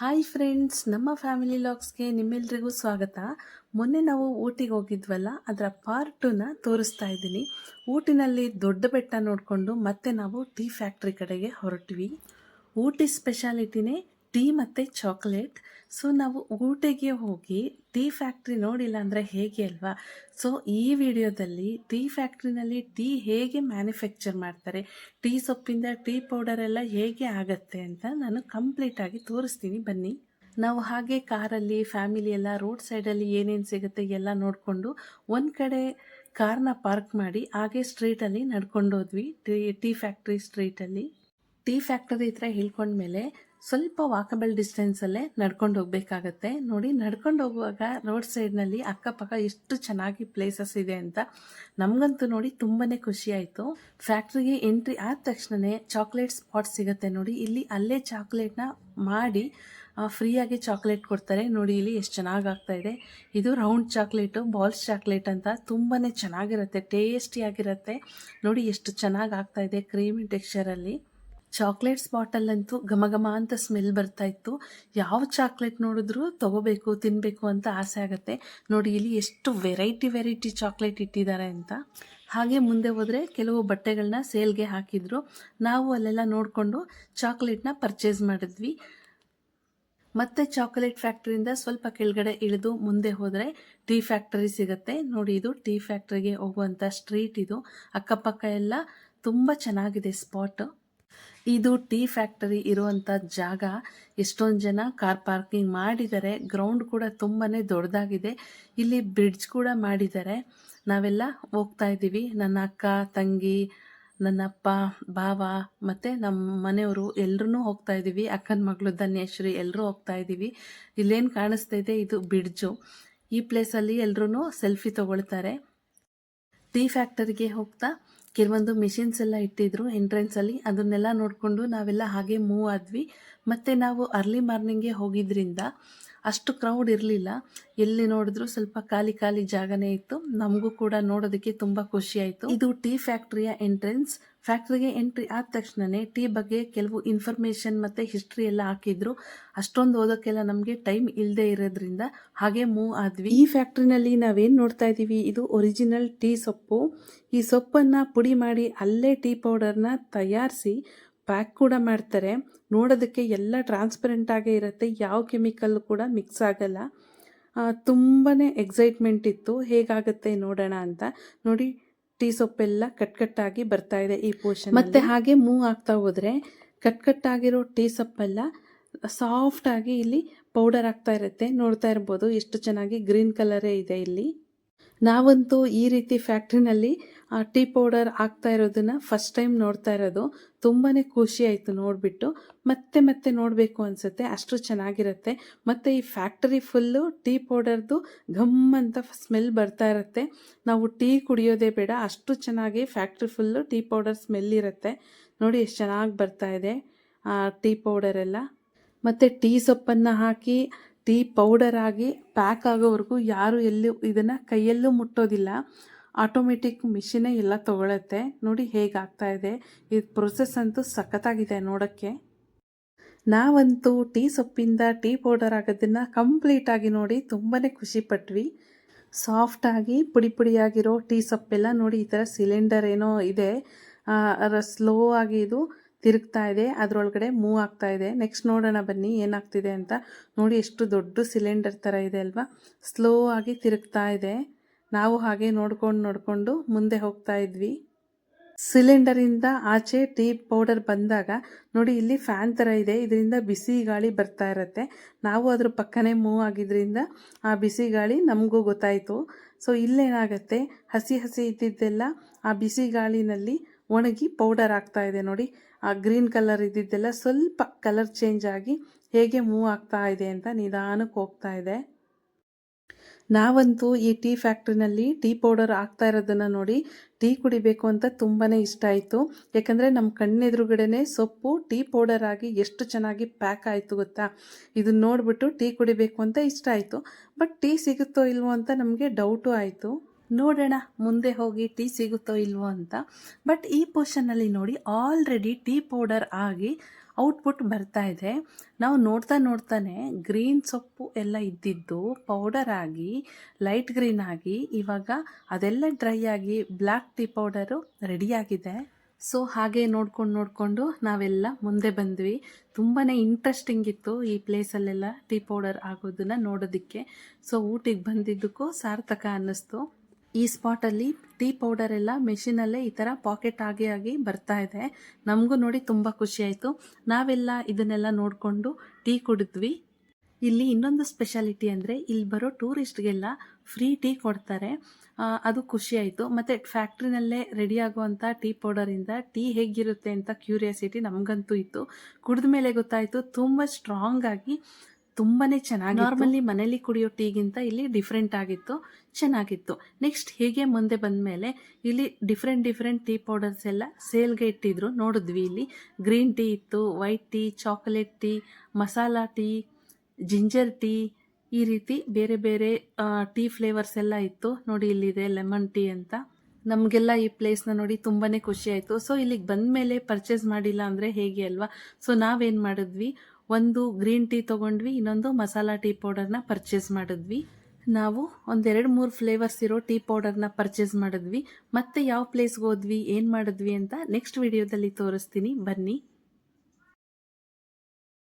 Hi friends ನಮ್ಮ family ಲಾಕ್ಸ್ಗೆ ನಿಮ್ಮೆಲ್ರಿಗೂ ಸ್ವಾಗತ. ಮೊನ್ನೆ ನಾವು ಊಟಿಗೆ ಹೋಗಿದ್ವಲ್ಲ, ಅದರ ಪಾರ್ಟ್ ತೋರಿಸ್ತಾ ಇದ್ದೀನಿ. ಊಟಿನಲ್ಲಿ ದೊಡ್ಡ ಬೆಟ್ಟ ನೋಡಿಕೊಂಡು ಮತ್ತೆ ನಾವು ಟೀ ಫ್ಯಾಕ್ಟ್ರಿ ಕಡೆಗೆ ಹೊರಟ್ವಿ. ಊಟಿ ಸ್ಪೆಷಾಲಿಟಿನೇ ಟೀ ಮತ್ತು ಚಾಕ್ಲೇಟ್. ಸೊ, ನಾವು ಊಟಿಗೆ ಹೋಗಿ ಟೀ ಫ್ಯಾಕ್ಟ್ರಿ ನೋಡಿಲ್ಲ ಅಂದರೆ ಹೇಗೆ ಅಲ್ವಾ? ಸೊ, ಈ ವಿಡಿಯೋದಲ್ಲಿ ಟೀ ಫ್ಯಾಕ್ಟ್ರಿನಲ್ಲಿ ಟೀ ಹೇಗೆ ಮ್ಯಾನುಫ್ಯಾಕ್ಚರ್ ಮಾಡ್ತಾರೆ, ಟೀ ಸೊಪ್ಪಿಂದ ಟೀ ಪೌಡರ್ ಎಲ್ಲ ಹೇಗೆ ಆಗತ್ತೆ ಅಂತ ನಾನು ಕಂಪ್ಲೀಟಾಗಿ ತೋರಿಸ್ತೀನಿ. ಬನ್ನಿ. ನಾವು ಹಾಗೆ ಕಾರಲ್ಲಿ, ಫ್ಯಾಮಿಲಿ ಎಲ್ಲ ರೋಡ್ ಸೈಡಲ್ಲಿ ಏನೇನು ಸಿಗುತ್ತೆ ಎಲ್ಲ ನೋಡಿಕೊಂಡು ಒಂದು ಕಡೆ ಕಾರ್ನ ಪಾರ್ಕ್ ಮಾಡಿ ಹಾಗೆ ಸ್ಟ್ರೀಟಲ್ಲಿ ನಡ್ಕೊಂಡು ಹೋದ್ವಿ. ಟೀ ಟೀ ಫ್ಯಾಕ್ಟ್ರಿ ಸ್ಟ್ರೀಟಲ್ಲಿ. ಟೀ ಫ್ಯಾಕ್ಟರಿ ಹತ್ರ ಇಳ್ಕೊಂಡ್ಮೇಲೆ ಸ್ವಲ್ಪ ವಾಕಬಲ್ ಡಿಸ್ಟೆನ್ಸಲ್ಲೇ ನಡ್ಕೊಂಡು ಹೋಗಬೇಕಾಗತ್ತೆ. ನೋಡಿ, ನಡ್ಕೊಂಡು ಹೋಗುವಾಗ ರೋಡ್ ಸೈಡ್ನಲ್ಲಿ ಅಕ್ಕಪಕ್ಕ ಎಷ್ಟು ಚೆನ್ನಾಗಿ ಪ್ಲೇಸಸ್ ಇದೆ ಅಂತ ನಮಗಂತೂ ನೋಡಿ ತುಂಬಾ ಖುಷಿ ಆಯಿತು. ಫ್ಯಾಕ್ಟ್ರಿಗೆ ಎಂಟ್ರಿ ಆದ ತಕ್ಷಣವೇ ಚಾಕ್ಲೇಟ್ ಸ್ಪಾಟ್ ಸಿಗುತ್ತೆ ನೋಡಿ. ಇಲ್ಲಿ ಅಲ್ಲೇ ಚಾಕ್ಲೇಟ್ನ ಮಾಡಿ ಫ್ರೀಯಾಗಿ ಚಾಕ್ಲೇಟ್ ಕೊಡ್ತಾರೆ. ನೋಡಿ, ಇಲ್ಲಿ ಎಷ್ಟು ಚೆನ್ನಾಗಿ ಆಗ್ತಾ ಇದೆ. ಇದು ರೌಂಡ್ ಚಾಕ್ಲೇಟು ಬಾಲ್ಸ್ ಚಾಕ್ಲೇಟ್ ಅಂತ ತುಂಬಾ ಚೆನ್ನಾಗಿರುತ್ತೆ ಟೇಸ್ಟಿಯಾಗಿರುತ್ತೆ ನೋಡಿ, ಎಷ್ಟು ಚೆನ್ನಾಗಿ ಆಗ್ತಾ ಇದೆ ಕ್ರೀಮಿ ಟೆಕ್ಸ್ಚರಲ್ಲಿ ಚಾಕ್ಲೇಟ್ಸ್ ಬಾಟಲ್ಲಂತೂ ಘಮ ಘಮ ಅಂತ ಸ್ಮೆಲ್ ಬರ್ತಾ ಇತ್ತು. ಯಾವ ಚಾಕ್ಲೇಟ್ ನೋಡಿದ್ರೂ ತಗೋಬೇಕು ತಿನ್ನಬೇಕು ಅಂತ ಆಸೆ ಆಗುತ್ತೆ. ನೋಡಿ, ಇಲ್ಲಿ ಎಷ್ಟು ವೆರೈಟಿ ವೆರೈಟಿ ಚಾಕ್ಲೇಟ್ ಇಟ್ಟಿದ್ದಾರೆ ಅಂತ. ಹಾಗೆ ಮುಂದೆ ಹೋದರೆ ಕೆಲವು ಬಟ್ಟೆಗಳನ್ನ ಸೇಲ್ಗೆ ಹಾಕಿದ್ರು. ನಾವು ಅಲ್ಲೆಲ್ಲ ನೋಡಿಕೊಂಡು ಚಾಕ್ಲೇಟ್ನ ಪರ್ಚೇಸ್ ಮಾಡಿದ್ವಿ. ಮತ್ತೆ ಚಾಕೊಲೇಟ್ ಫ್ಯಾಕ್ಟ್ರಿಯಿಂದ ಸ್ವಲ್ಪ ಕೆಳಗಡೆ ಇಳಿದು ಮುಂದೆ ಹೋದರೆ ಟೀ ಫ್ಯಾಕ್ಟರಿ ಸಿಗುತ್ತೆ. ನೋಡಿ, ಇದು ಟೀ ಫ್ಯಾಕ್ಟ್ರಿಗೆ ಹೋಗುವಂಥ ಸ್ಟ್ರೀಟ್ ಇದು. ಅಕ್ಕಪಕ್ಕ ಎಲ್ಲ ತುಂಬ ಚೆನ್ನಾಗಿದೆ ಸ್ಪಾಟ್. ಇದು ಟೀ ಫ್ಯಾಕ್ಟರಿ ಇರುವಂಥ ಜಾಗ. ಎಷ್ಟೊಂದು ಜನ ಕಾರ್ ಪಾರ್ಕಿಂಗ್ ಮಾಡಿದ್ದಾರೆ ಗ್ರೌಂಡ್ ಕೂಡ ತುಂಬಾ ದೊಡ್ಡದಾಗಿದೆ. ಇಲ್ಲಿ ಬ್ರಿಡ್ಜ್ ಕೂಡ ಮಾಡಿದ್ದಾರೆ ನಾವೆಲ್ಲ ಹೋಗ್ತಾ ಇದ್ದೀವಿ. ನನ್ನ ಅಕ್ಕ, ತಂಗಿ, ನನ್ನ ಅಪ್ಪ, ಭಾವ ಮತ್ತು ನಮ್ಮ ಮನೆಯವರು ಎಲ್ಲರೂ ಹೋಗ್ತಾ ಇದ್ದೀವಿ. ಅಕ್ಕನ ಮಗಳು ಧನ್ಯಶ್ರೀ ಎಲ್ಲರೂ ಹೋಗ್ತಾ ಇದ್ದೀವಿ. ಇಲ್ಲೇನು ಕಾಣಿಸ್ತಾ ಇದೆ, ಇದು ಬ್ರಿಡ್ಜು. ಈ ಪ್ಲೇಸಲ್ಲಿ ಎಲ್ಲರೂ ಸೆಲ್ಫಿ ತಗೊಳ್ತಾರೆ. ಟೀ ಫ್ಯಾಕ್ಟರಿಗೆ ಹೋಗ್ತಾ ಕೆಲವೊಂದು ಮಿಷಿನ್ಸ್ ಎಲ್ಲ ಇಟ್ಟಿದ್ರು ಎಂಟ್ರೆನ್ಸಲ್ಲಿ ಅದನ್ನೆಲ್ಲ ನೋಡಿಕೊಂಡು ನಾವೆಲ್ಲ ಹಾಗೆ ಮೂವ್ ಆದ್ವಿ. ಮತ್ತು ನಾವು ಅರ್ಲಿ ಮಾರ್ನಿಂಗೇ ಹೋಗಿದ್ರಿಂದ ಅಷ್ಟು ಕ್ರೌಡ್ ಇರಲಿಲ್ಲ. ಎಲ್ಲಿ ನೋಡಿದ್ರು ಸ್ವಲ್ಪ ಖಾಲಿ ಖಾಲಿ ಜಾಗನೇ ಇತ್ತು. ನಮಗೂ ಕೂಡ ನೋಡೋದಕ್ಕೆ ತುಂಬ ಖುಷಿ ಆಯಿತು. ಇದು ಟೀ ಫ್ಯಾಕ್ಟ್ರಿಯ ಎಂಟ್ರೆನ್ಸ್ ಫ್ಯಾಕ್ಟ್ರಿಗೆ ಎಂಟ್ರಿ ಆದ ತಕ್ಷಣನೇ ಟೀ ಬಗ್ಗೆ ಕೆಲವು ಇನ್ಫಾರ್ಮೇಷನ್ ಮತ್ತು ಹಿಸ್ಟ್ರಿ ಎಲ್ಲ ಹಾಕಿದ್ರು. ಅಷ್ಟೊಂದು ಓದೋಕ್ಕೆಲ್ಲ ನಮಗೆ ಟೈಮ್ ಇಲ್ಲದೆ ಇರೋದ್ರಿಂದ ಹಾಗೆ ಮೂವ್ ಆದ್ವಿ. ಈ ಫ್ಯಾಕ್ಟ್ರಿನಲ್ಲಿ ನಾವೇನು ನೋಡ್ತಾ ಇದ್ದೀವಿ? ಇದು ಒರಿಜಿನಲ್ ಟೀ ಸೊಪ್ಪು. ಈ ಸೊಪ್ಪನ್ನು ಪುಡಿ ಮಾಡಿ ಅಲ್ಲೇ ಟೀ ಪೌಡರ್ನ ತಯಾರಿಸಿ ಪ್ಯಾಕ್ ಕೂಡ ಮಾಡ್ತಾರೆ. ನೋಡೋದಕ್ಕೆ ಎಲ್ಲ ಟ್ರಾನ್ಸ್ಪರೆಂಟ್ ಆಗೇ ಇರುತ್ತೆ. ಯಾವ ಕೆಮಿಕಲ್ ಕೂಡ ಮಿಕ್ಸ್ ಆಗಲ್ಲ. ತುಂಬಾ ಎಕ್ಸೈಟ್ಮೆಂಟ್ ಇತ್ತು. ಹೇಗಾಗುತ್ತೆ ನೋಡೋಣ ಅಂತ. ನೋಡಿ ಟೀ ಸೊಪ್ಪೆಲ್ಲ ಕಟ್ ಕಟ್ಟಾಗಿ ಬರ್ತಾ ಇದೆ ಈ ಪೋರ್ಷನ್ ಮತ್ತೆ ಹಾಗೆ ಮೂವ್ ಆಗ್ತಾ ಹೋದ್ರೆ ಕಟ್ ಕಟ್ಟಾಗಿರೋ ಟೀ ಸೊಪ್ಪೆಲ್ಲ ಸಾಫ್ಟ್ ಆಗಿ ಇಲ್ಲಿ ಪೌಡರ್ ಆಗ್ತಾ ಇರುತ್ತೆ. ನೋಡ್ತಾ ಇರ್ಬೋದು ಎಷ್ಟು ಚೆನ್ನಾಗಿ ಗ್ರೀನ್ ಕಲರೇ ಇದೆ ಇಲ್ಲಿ. ನಾವಂತೂ ಈ ರೀತಿ ಫ್ಯಾಕ್ಟ್ರಿನಲ್ಲಿ ಟೀ ಪೌಡರ್ ಆಗ್ತಾ ಇರೋದನ್ನ ಫಸ್ಟ್ ಟೈಮ್ ನೋಡ್ತಾ ಇರೋದು. ತುಂಬಾ ಖುಷಿ ಆಯಿತು ನೋಡಿಬಿಟ್ಟು. ಮತ್ತೆ ಮತ್ತೆ ನೋಡಬೇಕು ಅನಿಸುತ್ತೆ. ಅಷ್ಟು ಚೆನ್ನಾಗಿರುತ್ತೆ. ಮತ್ತು ಈ ಫ್ಯಾಕ್ಟರಿ ಫುಲ್ಲು ಟೀ ಪೌಡರ್ದು ಘಮ್ ಅಂತ ಸ್ಮೆಲ್ ಬರ್ತಾ ಇರುತ್ತೆ. ನಾವು ಟೀ ಕುಡಿಯೋದೇ ಬೇಡ. ಅಷ್ಟು ಚೆನ್ನಾಗಿ factory full tea powder smell ಇರುತ್ತೆ. ನೋಡಿ ಎಷ್ಟು ಚೆನ್ನಾಗಿ ಬರ್ತಾ ಇದೆ ಟೀ ಪೌಡರೆಲ್ಲ ಮತ್ತು ಟೀ ಸೊಪ್ಪನ್ನು ಹಾಕಿ, ಟೀ ಪೌಡರ್ ಆಗಿ ಪ್ಯಾಕ್ ಆಗೋವರೆಗೂ ಯಾರು ಎಲ್ಲೂ ಇದನ್ನು ಕೈಯಲ್ಲೂ ಮುಟ್ಟೋದಿಲ್ಲ. ಆಟೋಮೆಟಿಕ್ ಮಿಷಿನೇ ಎಲ್ಲ ತೊಗೊಳತ್ತೆ. ನೋಡಿ ಹೇಗಾಗ್ತಾ ಇದೆ. ಇದು ಪ್ರೊಸೆಸ್ ಅಂತೂ ಸಖತ್ತಾಗಿದೆ ನೋಡೋಕ್ಕೆ. ನಾವಂತೂ ಟೀ ಸೊಪ್ಪಿಂದ ಟೀ ಪೌಡರ್ ಆಗೋದನ್ನು ಕಂಪ್ಲೀಟಾಗಿ ನೋಡಿ ತುಂಬಾ ಖುಷಿಪಟ್ವಿ ಸಾಫ್ಟಾಗಿ ಪುಡಿ ಪುಡಿಯಾಗಿರೋ ಟೀ ಸೊಪ್ಪೆಲ್ಲ ನೋಡಿ ಈ ಥರ ಸಿಲಿಂಡರ್ ಏನೋ ಇದೆ. ಸ್ಲೋ ಆಗಿ ಇದು ತಿರುಗ್ತಾ ಇದೆ. ಅದರೊಳಗಡೆ ಮೂವ್ ಆಗ್ತಾ ಇದೆ. ನೆಕ್ಸ್ಟ್ ನೋಡೋಣ ಬನ್ನಿ ಏನಾಗ್ತಿದೆ ಅಂತ. ನೋಡಿ ಎಷ್ಟು ದೊಡ್ಡ ಸಿಲಿಂಡರ್ ಥರ ಇದೆ ಅಲ್ವಾ. ಸ್ಲೋ ಆಗಿ ತಿರುಗ್ತಾ ಇದೆ. ನಾವು ಹಾಗೆ ನೋಡ್ಕೊಂಡು ನೋಡಿಕೊಂಡು ಮುಂದೆ ಹೋಗ್ತಾ ಇದ್ವಿ. ಸಿಲಿಂಡರಿಂದ ಆಚೆ ಟೀ ಪೌಡರ್ ಬಂದಾಗ ನೋಡಿ ಇಲ್ಲಿ ಫ್ಯಾನ್ ಥರ ಇದೆ. ಇದರಿಂದ ಬಿಸಿ ಗಾಳಿ ಬರ್ತಾ ಇರುತ್ತೆ. ನಾವು ಅದ್ರ ಪಕ್ಕನೇ ಮೂವ್ ಆಗಿದ್ದರಿಂದ ಆ ಬಿಸಿ ಗಾಳಿ ನಮಗೂ ಗೊತ್ತಾಯಿತು. ಸೊ ಇಲ್ಲೇನಾಗತ್ತೆ? ಹಸಿ ಹಸಿ ಇದ್ದಿದ್ದೆಲ್ಲ ಆ ಬಿಸಿ ಗಾಳಿನಲ್ಲಿ ಒಣಗಿ ಪೌಡರ್ ಆಗ್ತಾ ಇದೆ ನೋಡಿ. ಆ ಗ್ರೀನ್ ಕಲರ್ ಇದ್ದಿದ್ದೆಲ್ಲ ಸ್ವಲ್ಪ ಕಲರ್ ಚೇಂಜ್ ಆಗಿ ಹೇಗೆ ಮೂವ್ ಆಗ್ತಾ ಇದೆ ಅಂತ ನಿಧಾನಕ್ಕೆ ಹೋಗ್ತಾ ಇದೆ. ನಾವಂತೂ ಈ ಟೀ ಫ್ಯಾಕ್ಟ್ರಿನಲ್ಲಿ ಟೀ ಪೌಡರ್ ಆಗ್ತಾ ಇರೋದನ್ನು ನೋಡಿ ಟೀ ಕುಡಿಬೇಕು ಅಂತ ತುಂಬಾ ಇಷ್ಟ ಆಯಿತು. ಯಾಕಂದರೆ ನಮ್ಮ ಕಣ್ಣೆದುರುಗಡೆನೆ ಸೊಪ್ಪು, ಟೀ ಪೌಡರ್ ಆಗಿ ಎಷ್ಟು ಚೆನ್ನಾಗಿ ಪ್ಯಾಕ್ ಆಯಿತು ಗೊತ್ತಾ? ಇದನ್ನ ನೋಡಿಬಿಟ್ಟು ಟೀ ಕುಡಿಬೇಕು ಅಂತ ಇಷ್ಟ ಆಯಿತು. ಬಟ್ ಟೀ ಸಿಗುತ್ತೋ ಇಲ್ವೋ ಅಂತ ನಮಗೆ ಡೌಟು ಆಯಿತು. ನೋಡೋಣ, ಮುಂದೆ ಹೋಗಿ ಟೀ ಸಿಗುತ್ತೋ ಇಲ್ವೋ ಅಂತ. ಬಟ್ ಈ ಪೋರ್ಷನ್ನಲ್ಲಿ ನೋಡಿ, ಆಲ್ರೆಡಿ ಟೀ ಪೌಡರ್ ಆಗಿ ಔಟ್ಪುಟ್ ಬರ್ತಾ ಇದೆ. ನಾವು ನೋಡ್ತಾ ನೋಡ್ತಾನೆ ಗ್ರೀನ್ ಸೊಪ್ಪು ಎಲ್ಲ ಇದ್ದಿದ್ದು ಪೌಡರ್ ಆಗಿ ಲೈಟ್ ಗ್ರೀನ್ ಆಗಿ, ಇವಾಗ ಅದೆಲ್ಲ ಡ್ರೈ ಆಗಿ ಬ್ಲ್ಯಾಕ್ ಟೀ ಪೌಡರು ರೆಡಿಯಾಗಿದೆ ಸೊ ಹಾಗೆ ನೋಡ್ಕೊಂಡು ನೋಡಿಕೊಂಡು ನಾವೆಲ್ಲ ಮುಂದೆ ಬಂದ್ವಿ. ತುಂಬಾ ಇಂಟ್ರೆಸ್ಟಿಂಗ್ ಇತ್ತು ಈ ಪ್ಲೇಸಲ್ಲೆಲ್ಲ ಟೀ ಪೌಡರ್ ಆಗೋದನ್ನು ನೋಡೋದಕ್ಕೆ. ಸೊ ಊಟಿಗೆ ಬಂದಿದ್ದಕ್ಕೂ ಸಾರ್ಥಕ ಅನ್ನಿಸ್ತು. ಈ ಸ್ಪಾಟಲ್ಲಿ ಟೀ ಪೌಡರ್ ಎಲ್ಲ ಮೆಷಿನಲ್ಲೇ ಈ ಥರ ಪಾಕೆಟ್ ಆಗಿ ಆಗಿ ಬರ್ತಾ ಇದೆ. ನಮಗೂ ನೋಡಿ ತುಂಬ ಖುಷಿ ಆಯಿತು. ನಾವೆಲ್ಲ ಇದನ್ನೆಲ್ಲ ನೋಡಿಕೊಂಡು ಟೀ ಕುಡಿದ್ವಿ. ಇಲ್ಲಿ ಇನ್ನೊಂದು ಸ್ಪೆಷಾಲಿಟಿ ಅಂದರೆ ಇಲ್ಲಿ ಬರೋ ಟೂರಿಸ್ಟ್ಗೆಲ್ಲ ಫ್ರೀ ಟೀ ಕೊಡ್ತಾರೆ. ಅದು ಖುಷಿ ಆಯಿತು. ಮತ್ತು ಫ್ಯಾಕ್ಟ್ರಿನಲ್ಲೇ ರೆಡಿ ಆಗುವಂಥ ಟೀ ಪೌಡರಿಂದ ಟೀ ಹೇಗಿರುತ್ತೆ ಅಂತ ಕ್ಯೂರಿಯಾಸಿಟಿ ನಮಗಂತೂ ಇತ್ತು. ಕುಡಿದ ಮೇಲೆ ಗೊತ್ತಾಯಿತು, ತುಂಬ ಸ್ಟ್ರಾಂಗ್ ಆಗಿ ತುಂಬಾ ಚೆನ್ನಾಗಿ ನಾರ್ಮಲಿ ಮನೇಲಿ ಕುಡಿಯೋ ಟೀಗಿಂತ ಇಲ್ಲಿ ಡಿಫ್ರೆಂಟ್ ಆಗಿತ್ತು, ಚೆನ್ನಾಗಿತ್ತು. ನೆಕ್ಸ್ಟ್ ಹೀಗೆ ಮುಂದೆ ಬಂದ ಮೇಲೆ ಇಲ್ಲಿ ಡಿಫ್ರೆಂಟ್ ಡಿಫ್ರೆಂಟ್ ಟೀ ಪೌಡರ್ಸ್ ಎಲ್ಲ ಸೇಲ್ಗೆ ಇಟ್ಟಿದ್ರು. ನೋಡಿದ್ವಿ ಇಲ್ಲಿ. ಗ್ರೀನ್ ಟೀ ಇತ್ತು white tea chocolate tea masala tea ginger tea ಈ ರೀತಿ ಬೇರೆ ಬೇರೆ ಟೀ ಫ್ಲೇವರ್ಸ್ ಎಲ್ಲ ಇತ್ತು. ನೋಡಿ ಇಲ್ಲಿದೆ ಲೆಮನ್ ಟೀ ಅಂತ. ನಮಗೆಲ್ಲ ಈ ಪ್ಲೇಸ್ನ ನೋಡಿ ತುಂಬಾ ಖುಷಿ ಆಯಿತು. ಸೊ ಇಲ್ಲಿಗೆ ಬಂದ ಮೇಲೆ ಪರ್ಚೇಸ್ ಮಾಡಿಲ್ಲ ಅಂದರೆ ಹೇಗೆ ಅಲ್ವಾ? ಸೊ ನಾವೇನು ಮಾಡಿದ್ವಿ? ಒಂದು ಗ್ರೀನ್ ಟೀ ತೊಗೊಂಡ್ವಿ, ಇನ್ನೊಂದು ಮಸಾಲ ಟೀ ಪೌಡರ್ನ ಪರ್ಚೇಸ್ ಮಾಡಿದ್ವಿ. ನಾವು ಒಂದೆರಡು ಮೂರು ಫ್ಲೇವರ್ಸ್ ಇರೋ ಟೀ ಪೌಡರ್ನ ಪರ್ಚೇಸ್ ಮಾಡಿದ್ವಿ. ಮತ್ತೆ ಯಾವ ಪ್ಲೇಸ್ಗೆ ಹೋದ್ವಿ, ಏನು ಮಾಡಿದ್ವಿ ಅಂತ ನೆಕ್ಸ್ಟ್ ವಿಡಿಯೋದಲ್ಲಿ ತೋರಿಸ್ತೀನಿ. ಬನ್ನಿ.